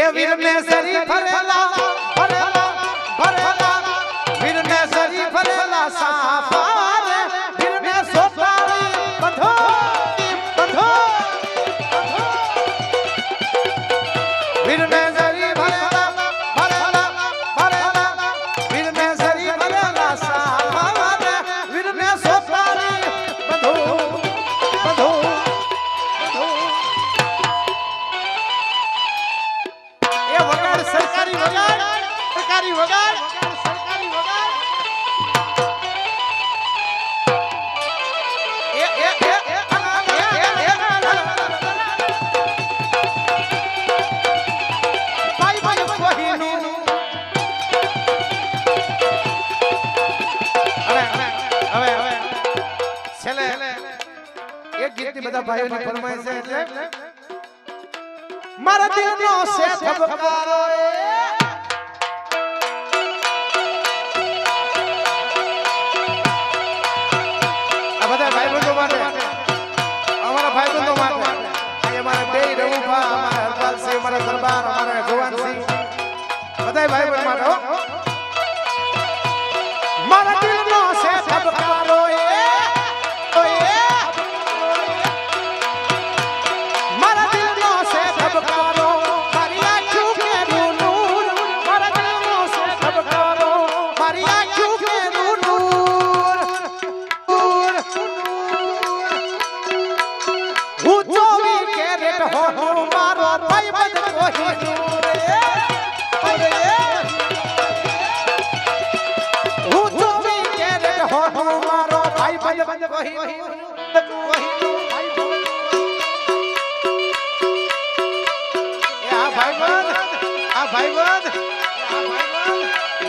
એ વીર ને સરી ફરેલા. બધા ભાઈઓની ફરમાઈશ એટલે મારા દિલનો છે ધબકારો એ.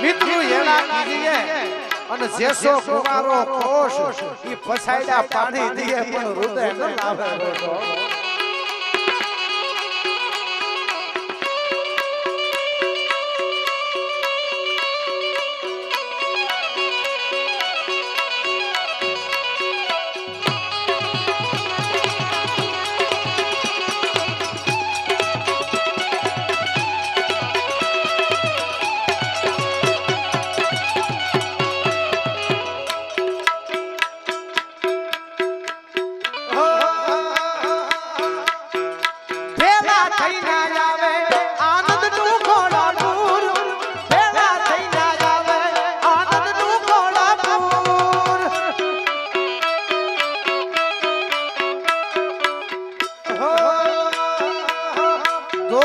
મિત્રો એના કીધીએ. અને જેસો કુવારો કોશ ઈ ફસાયડા પાણી દીએ પણ હૃદય ન લાવે.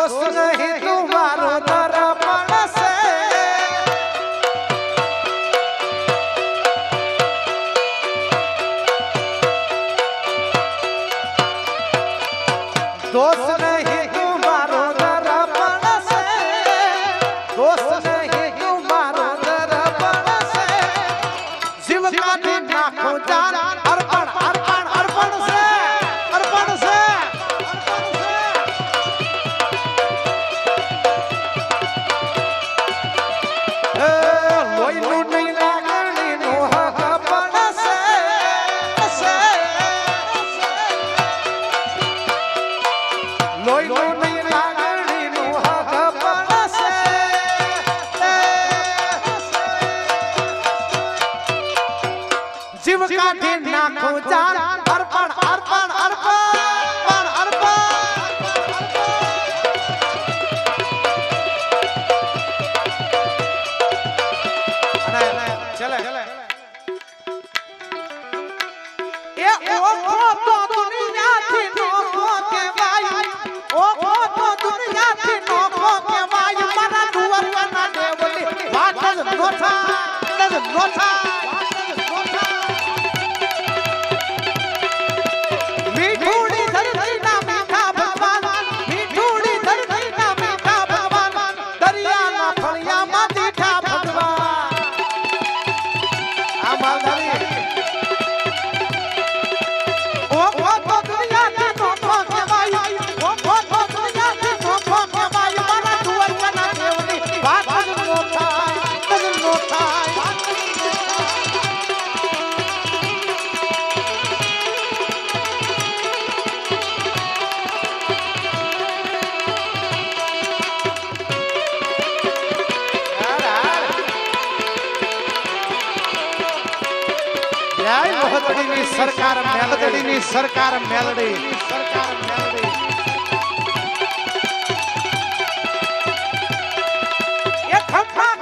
દોસ્ત નહીં તું મારો દરપણ છે દોસ્ત નહીં તું મારો દરપણ છે દોસ્ત નહીં તું મારો દરપણ છે જીવ કાઢી નાખો જાન કાઢી નાખું જાન સરકાર મેલડીની સરકાર મેલડી. સરકાર મેલડી એ ખંભા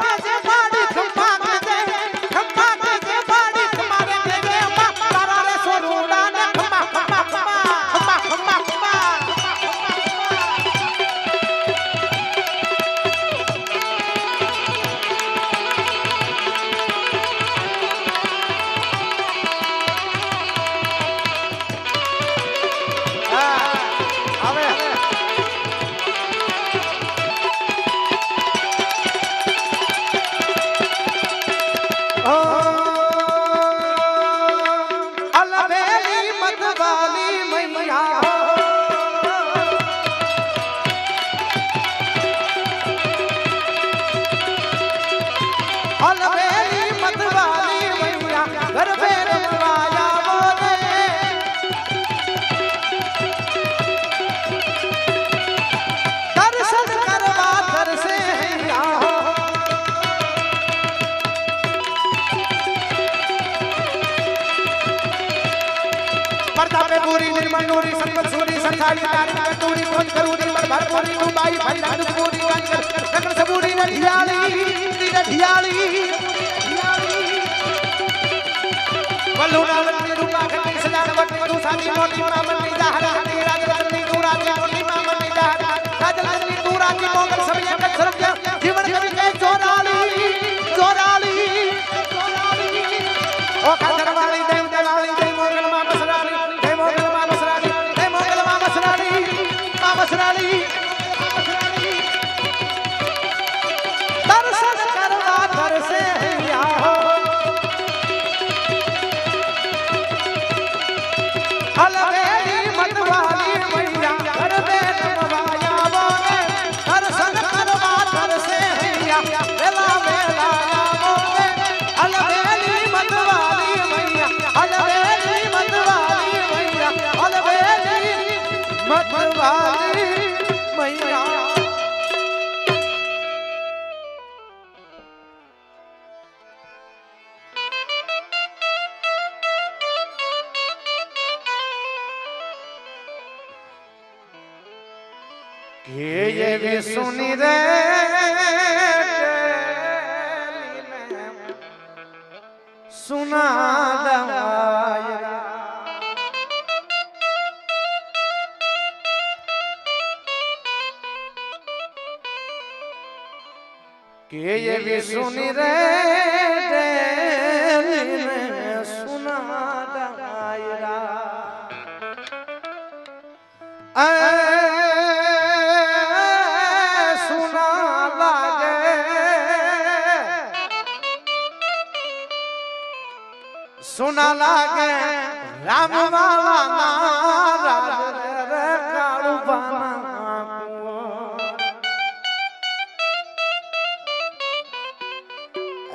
ભરપૂરી તુંબાઈ ભાઈ રાજુ પૂરી કાંકર નગર સબૂરી ને ઢિયાળી ને ઢિયાળી વલ્લી રૂપા ખટી સદાન વટી તું સાની મોટી મામની જાહરા હની રાજરત્ની તું રાજી મોટી મામની જાહરા રાજરત્ની તું રાજી મોગલ સભ્ય કચ્છ સરબ્ય જીવન કરી કે જોરાળી જોરાળી ઓ ખાતરવાળી દેવ દેવાળી સુની રે સુના દવાય કે એવી સુની રે સુના દવાયા સુના લાગે. રામ વાલા મારા રે કાળુ બાના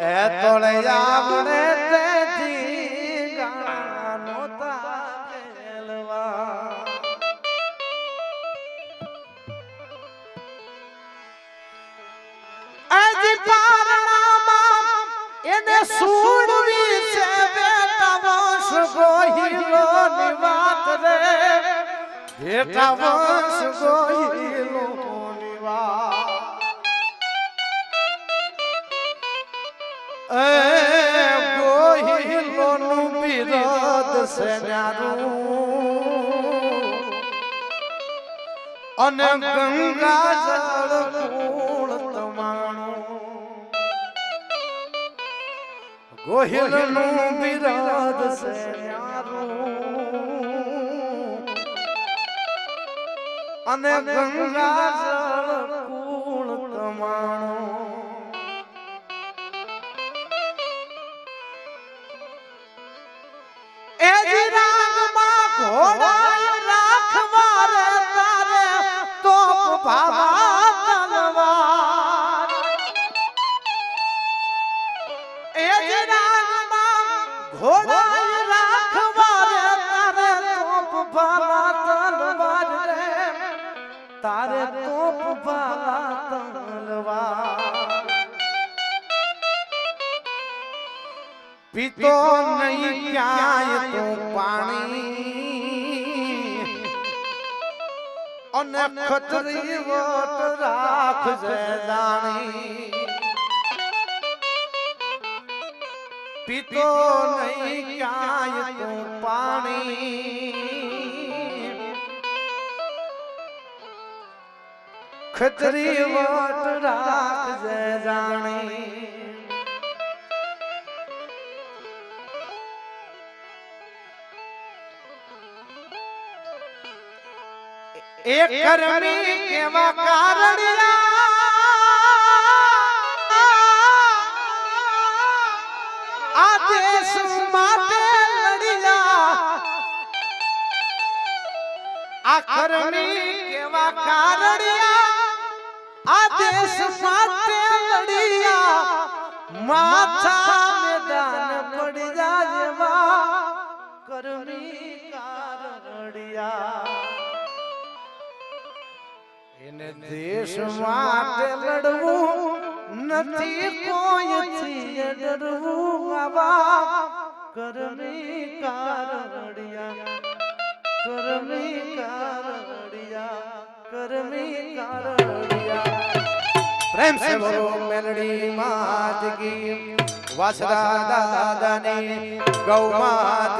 એ તોળે આવડે રે બેટા વંશ ગોહિલો ની વાત એ ગોહિલો નું બિરદ છે ન્યારું અને ગંગા જળ કુળ તમાણું. ગોહિલનું બિરદ છે અને ગંગા જળ કુળ કમાણો એ જી રાગમાં ઘોડા રાખવા રે તારે તો ભાવા પીતો નહીં ક્યાંય તું પાણી. અને ખતરી વોટ રાખજે દાણી. પીતો નહીં ક્યાંય તું પાણી. ખતરી વોટ રાખજે જાણી એક કરમી કેવા કારણિયા આ દેશ માટે લડિયા આ કરમી કેવા કારણિયા આ દેશ માટે લડિયા. માથા દેશ માટે લડવું નથી કોઈથી ડરવું. આવા કરમી કારણિયા કરમી કારણિયા કરમી કારણિયા પ્રેમ સે બોલો મેલડી માત ગૌ માત